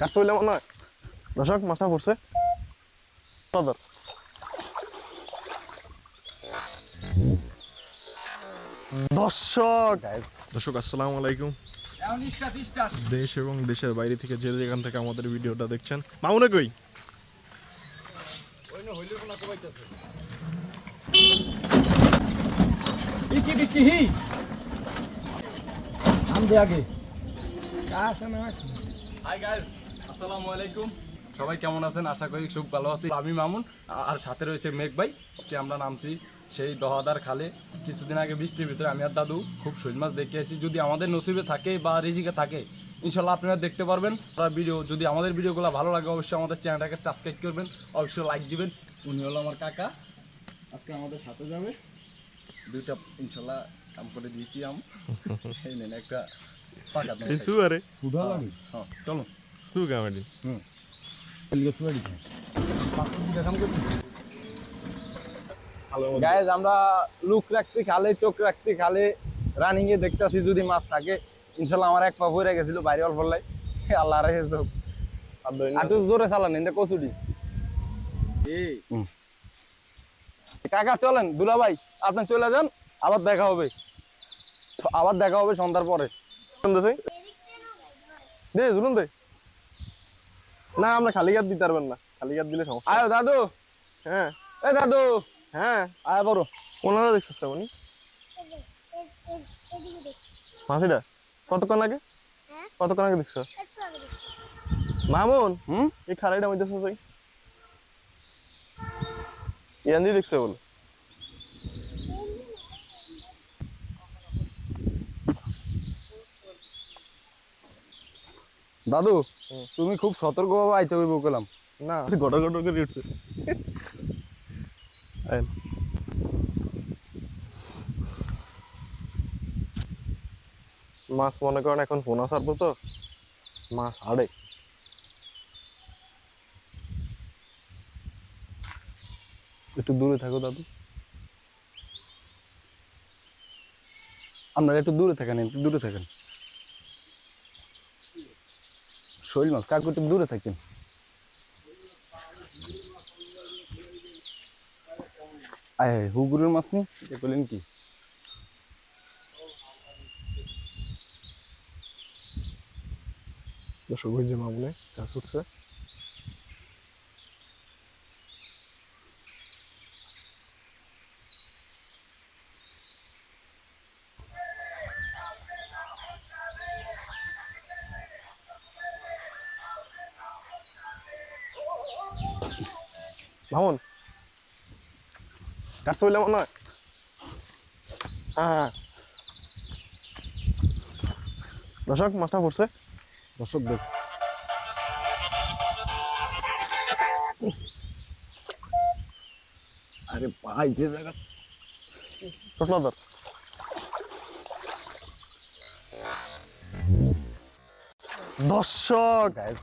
কাটছে বলে মনে হয় দর্শক মাছটা পড়ছে কদর দর্শক দর্শক আসসালামু আলাইকুম। দেশ এবং দেশের বাইরে থেকে যে যেখান থেকে আমাদের ভিডিওটা দেখছেন মামুনে কই? আগে হাই গাইস আসসালামু আলাইকুম। সবাই কেমন আছেন? আশা করি খুব ভালো আছি। আমি মামুন আর সাথে রয়েছে মেঘ ভাই। আজকে আমরা নামছি সেই দহাদার খালে। কিছুদিন আগে বৃষ্টির ভিতরে আমি আর দাদু খুব শৈল মাছ দেখে আসি। যদি আমাদের নসিবে থাকে বা রিজিকে থাকে ইনশাল্লাহ আপনারা দেখতে পারবেন। আর ভিডিও যদি আমাদের ভিডিওগুলো ভালো লাগে অবশ্যই আমাদের চ্যানেলটাকে সাবস্ক্রাইব করবেন অবশ্যই লাইক দিবেন। উনি হলো আমার কাকা। আজকে আমাদের সাথে যাবে। দুইটা ইনশাল্লাহ কাম করে দিয়েছি আম। এই নেন একটা পাকা কিছু আরে। হ্যাঁ চলো আমরা লুক রাখছি খালে চোখ রাখছি খালে রানিং এ দেখতেছি যদি মাছ থাকে। ইনশাল্লাহ আমার এক পা পড়ে গেছিল বাইরে অল্প লাই আল্লাহ রাখে চোখ তুই জোরে চালান এনে কচুরি। কাকা চলেন দুলা ভাই আপনি চলে যান আবার দেখা হবে। আবার দেখা হবে সন্ধ্যার পরে। দে দে জুলুন দে। না আমরা খালি গাত দিতে পারবেন না। খালি গাত দিলে সমস্যা। আয় দাদু! হ্যাঁ। এ দাদু! হ্যাঁ। আয় বড়। ওনারা দেখছিস শ্রাবণী মাসিটা কতক্ষণ আগে? কতক্ষণ আগে দেখছ? মামুন হুম? এই খারাইটা মধ্যে এই ইয়ান দি দেখছ বলে। দাদু তুমি খুব সতর্কভাবে আইতে হইব গেলাম না। গটর গটর করে উঠছে। মাছ মনে করেন এখন পোনা আসার তো? মাছ হাড়ে। একটু দূরে থাকো দাদু। আপনারা একটু দূরে থাকেন একটু দূরে থাকেন। শৈল মাছ কাকু, একটু দূরে থাকেন। আয় হুগুরের মাছ নি? এ করলেন কি? দর্শক যে মামুনে কাজ উঠছে মামুন কাটছে বলে মনে হয় হ্যাঁ হ্যাঁ দর্শক মাছটা পড়ছে দর্শক দেখ। আরে ভাই যে জায়গা টোটলাদার দর্শক গাইস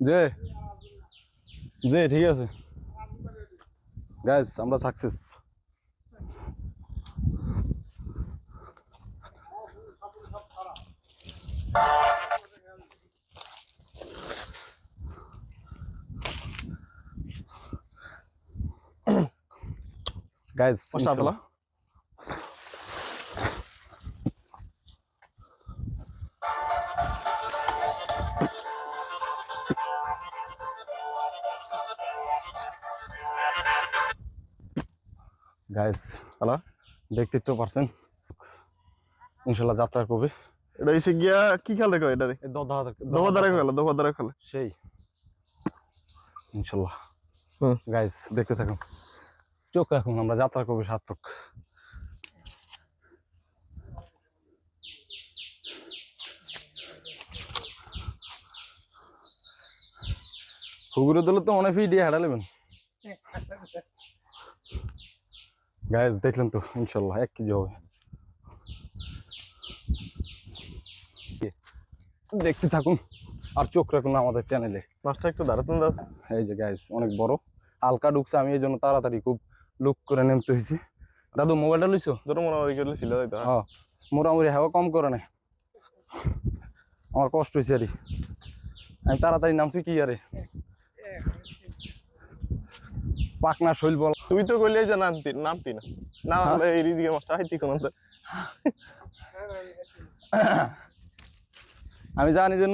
যে যে ঠিক আছে। গাইস আমরা সাকসেস গাইস মাছটা গাইস হ্যালো দেখতে তো পারছেন। ইনশাল্লাহ যাত্রা করবে এটা এসে গিয়া কি খেলে কয় এটা রে দোকানদারে খেলে দোকানদারে খেলে। সেই। ইনশাল্লাহ। হুম। গাইস দেখতে থাকুন। চোখ রাখুন আমরা যাত্রা কবি সার্থক? হুগুরে দিলে তো অনেক ফি দিয়ে হাঁটা নেবেন গাইস দেখলেন তো ইনশাল্লাহ এক কেজি হবে দেখতে থাকুন। আর চোখ রাখুন আমাদের চ্যানেলে মাছটা একটু দাঁড়াতে আছে এই যে গাইস অনেক বড়। হালকা ঢুকছে আমি এই জন্য তাড়াতাড়ি খুব লুক করে নেমতে হয়েছি। দাদু মোবাইলটা লইছো? ধরো মনে হয় ছিল হ্যাঁ মোটামুটি হাওয়া কম করে না। আমার কষ্ট হয়েছে আরে। আমি তাড়াতাড়ি নামছি কি আরে? পাকনা শৈল বল। তুই তো কইলে যে নামতি নামতি না। না আমরা এই রিজিকে মাছটা হাইতি কোন আমি জানি যে